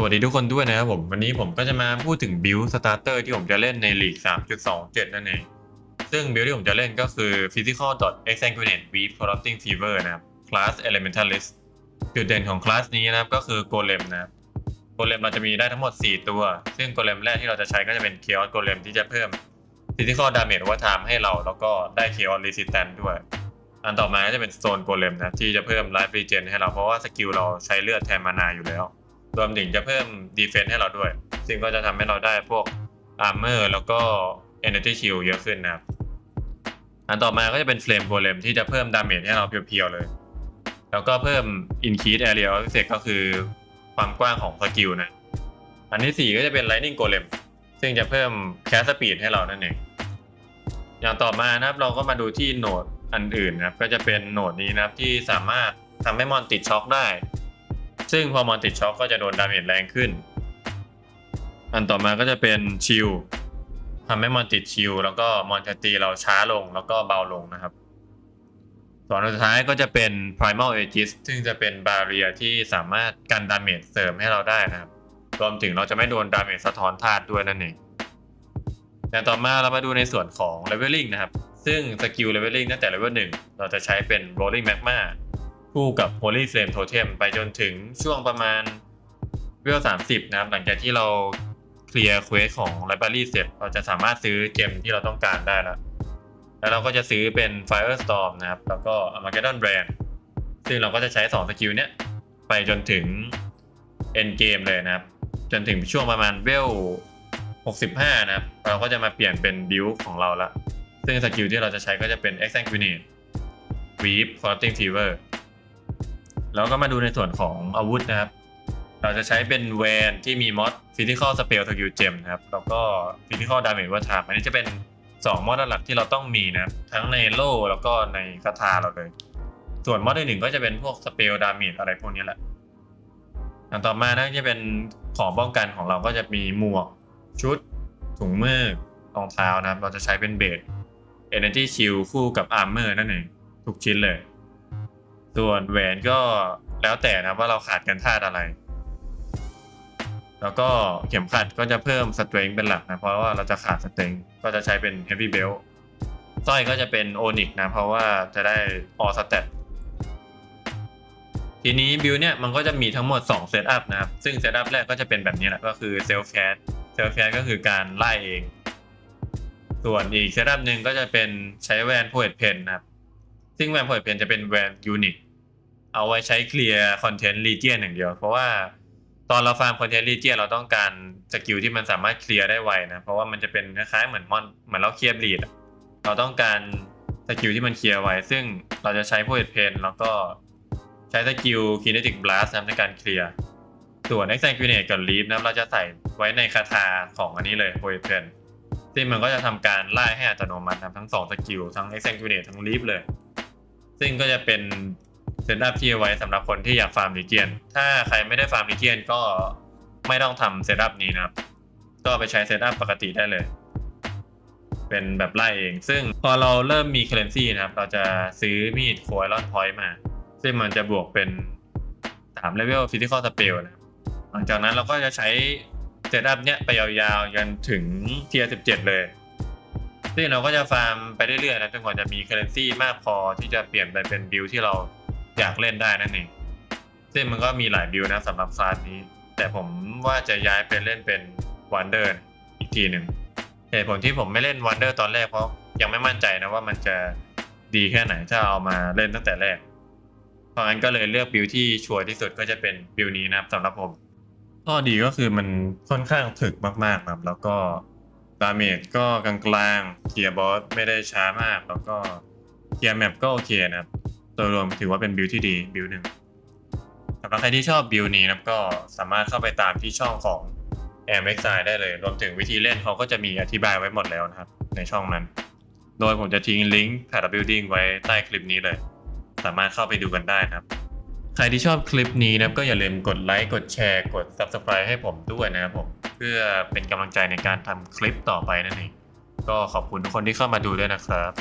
สวัสดีทุกคนด้วยนะครับผม วันนี้ผมก็จะมาพูดถึงบิลสตาร์เตอร์ที่ผมจะเล่นในลีก 3.27 นั่นเอง ซึ่งบิลที่ผมจะเล่นก็คือ physical e x a n g u i n a t e weak corrupting fever นะครับ class elementalist จุดเด่นของคลาสนี้นะครับก็คือโกเลมนะครับโกเลมเราจะมีได้ทั้งหมด 4 ตัว ซึ่งโกเลมแรกที่เราจะใช้ก็จะเป็น chaos โกเลมที่จะเพิ่ม physical damage ว่า time ให้เรา แล้วก็ได้ chaos resistance ด้วย อันต่อมาก็จะเป็น stone golem นะที่จะเพิ่ม life regen ให้เราเพราะว่าสกิลเราใช้เลือดแทนมานาอยู่แล้ว รวมถึงจะเพิ่ม defense ให้เราด้วย ซึ่งก็จะทำให้เราได้พวก armor แล้วก็ energy shield เยอะขึ้นนะครับ อันต่อมาก็จะเป็น flame golem ที่จะเพิ่ม damage ให้เราเพียวๆเลย แล้วก็เพิ่ม increase area of effect ก็คือความกว้างของสกิลนะ อันที่ 4 ก็จะเป็น lightning golem ซึ่งจะเพิ่ม cast speed ให้เรานั่นเอง อย่างต่อมานะครับเราก็มาดูที่โหนดอันอื่นนะครับ ก็จะเป็นโหนดนี้นะครับที่สามารถทำให้มอนติดช็อคได้ ซึ่งพอมอนติดช็อคก็จะโดนดาเมจแรงขึ้น อันต่อมาก็จะเป็นชิลทำให้มอนติดชิลแล้วก็มอนจะตีเราช้าลงแล้วก็เบาลงนะครับส่วนสุดท้ายก็จะเป็น primal aegis ซึ่งจะเป็นบาเรียที่สามารถกันดาเมจเสริมให้เราได้นะครับ รวมถึงเราจะไม่โดนดาเมจสะท้อนธาตุด้วยนั่นเองอย่างต่อมาเรามาดูในส่วนของ leveling นะครับ ซึ่งสกิล leveling ตั้งแต่ level 1 เราจะใช้เป็น rolling magma คู่กับ holy flame totem ไปจนถึงช่วงประมาณเวล30 นะครับ หลังจากที่เราเคลียร์เควสของ library เสร็จเราจะสามารถซื้อเกมที่เราต้องการได้แล้ว แล้วเราก็จะซื้อเป็น firestorm นะครับ แล้วก็ armageddon brand ซึ่งเราก็จะใช้ 2 สกิลเนี้ย ไปจนถึง end game เลยนะครับ จนถึงช่วงประมาณเวล65 นะครับ เราก็จะมาเปลี่ยนเป็นบิลของเราละ ซึ่งสกิลที่เราจะใช้ก็จะเป็น exsanguinate weep corrupting fever แล้วก็มาดูในส่วนของอาวุธนะครับ เราจะใช้เป็นแวนที่มีมอด physical spell skill gem นะครับ แล้วก็ physical damage ว่า time อันนี้จะเป็น 2 มอดหลักที่เราต้องมีนะครับ ทั้งในโล่แล้วก็ในคาถาเราเลย ส่วนมอดอื่นๆก็จะเป็นพวก spell damage อะไรพวกนี้แหละอย่างต่อมานะจะเป็นของป้องกันของเราก็จะมีหมวก ชุด ถุงมือรองเท้านะครับ เราจะใช้เป็นเบส Energy Shield คู่กับ Armor นั่นเองทุกชิ้นเลย ส่วนแหวนก็แล้วแต่นะว่าเราขาดกันธาตุอะไร แล้วก็เข็มขัดก็จะเพิ่มสเตร n งเป็นหลักนะ เพราะว่าเราจะขาดสเตร n งก็จะใช้เป็น Heavy Belt สร้อยก็จะเป็นโอนิกนะ เพราะว่าจะได้ออสเตตทีนี้บิลเนี่ยมันก็จะมีทั้งหมด2เซตอัพนะครับ ซึ่งเซตอัพแรกก็จะเป็นแบบนี้แหละก็คือเซลฟ์แคสเซลฟ์แคสก็คือการไล่เอง ส่วนอีกเซตอัพหนึ่งก็จะเป็นใช้แวนโพเอตเพนนะครับ ซึ่งแวนโพเอตเพนจะเป็นแวนยูนิค เอาไว้ใช้เคลียร์คอนเทนต์รีเจียนอย่างเดียว เพราะว่าตอนเราฟาร์มคอนเทนต์รีเจียนเราต้องการสกิลที่มันสามารถเคลียร์ได้ไวนะเพราะว่ามันจะเป็นคล้ายๆเหมือนมอนเหมือนเราเคลียร์บลีดเราต้องการสกิลที่มันเคลียร์ไวซึ่งเราจะใช้โพเอตเพนแล้วก็ใช้สกิลคินเนติกบลัสในการเคลียร์ส่วน e x a n g u i n a t e กับ Leaf นะเราจะใส่ไว้ในคาถาของอันนี้เลย p o e t e n ซึ่งมันก็จะทำการไล่ให้อัตโนมัตินะครับทั้งสกิลทั้ง e x a n g u i n a t e ทั้ง Leaf เลย ซึ่งก็จะเป็น เซตอัพที่เอาไว้สำหรับคนที่อยากฟาร์มลีเจียน ถ้าใครไม่ได้ฟาร์มลีเจียนก็ไม่ต้องทำเซตอัพนี้นะครับ ก็ไปใช้เซตอัพปกติได้เลย เป็นแบบไล่เอง ซึ่งพอเราเริ่มมีเค r รนซีนะครับ เราจะซื้อมีดโค i ลอนพอยต์มา ซึ่งมันจะบวกเป็น3เลเวลฟิสิกอลสเปลนะครับหลังจากนั้นเราก็จะใช้เซตอัพเนี้ยไปยาวๆจนถึงเทียร์17 เลย ซึ่งเราก็จะฟาร์มไปเรื่อยๆนะจนกว่าจะมีเค r รนซีมากพอที่จะเปลี่ยนไปเป็นบิลที่เรา อยากเล่นได้นั่นเองซึ่งมันก็มีหลายบิลนะสำหรับคลาสนี้ แต่ผมว่าจะย้ายไปเล่นเป็นวันเดอร์อีกทีหนึ่งเหตุผลที่ผมไม่เล่นวันเดอร์ตอนแรกเพราะยังไม่มั่นใจนะว่ามันจะดีแค่ไหนถ้าเอามาเล่นตั้งแต่แรก เพราะงั้นก็เลยเลือกบิลที่ชัวร์ที่สุดก็จะเป็นบิลนี้นะครับสำหรับผม ข้อดีก็คือมันค่อนข้างถึกมากๆนะครับ แล้วก็ดาเมจก็กลางๆเคลียร์บอสไม่ได้ช้ามาก แล้วก็เคลียร์แมปก็โอเคนะครับ โดยรวมถือว่าเป็นบิลที่ดีบิลหนึ่งสำหรับใครที่ชอบบิลนี้นะครับก็สามารถเข้าไปตามที่ช่องของ a m x i ได้เลย รวมถึงวิธีเล่นเขาก็จะมีอธิบายไว้หมดแล้วนะครับ ในช่องนั้น โดยผมจะทิ้งลิงก์แพดบิลดิ้งไว้ใต้คลิปนี้เลย สามารถเข้าไปดูกันได้นะครับ ใครที่ชอบคลิปนี้นะก็อย่าลืมกดไลค์กดแชร์กด Subscribe ให้ผมด้วยนะครับผมเพื่อเป็นกำลังใจในการทำคลิปต่อไปนั่นเองก็ขอบคุณทุกคนที่เข้ามาดูด้วยนะครับ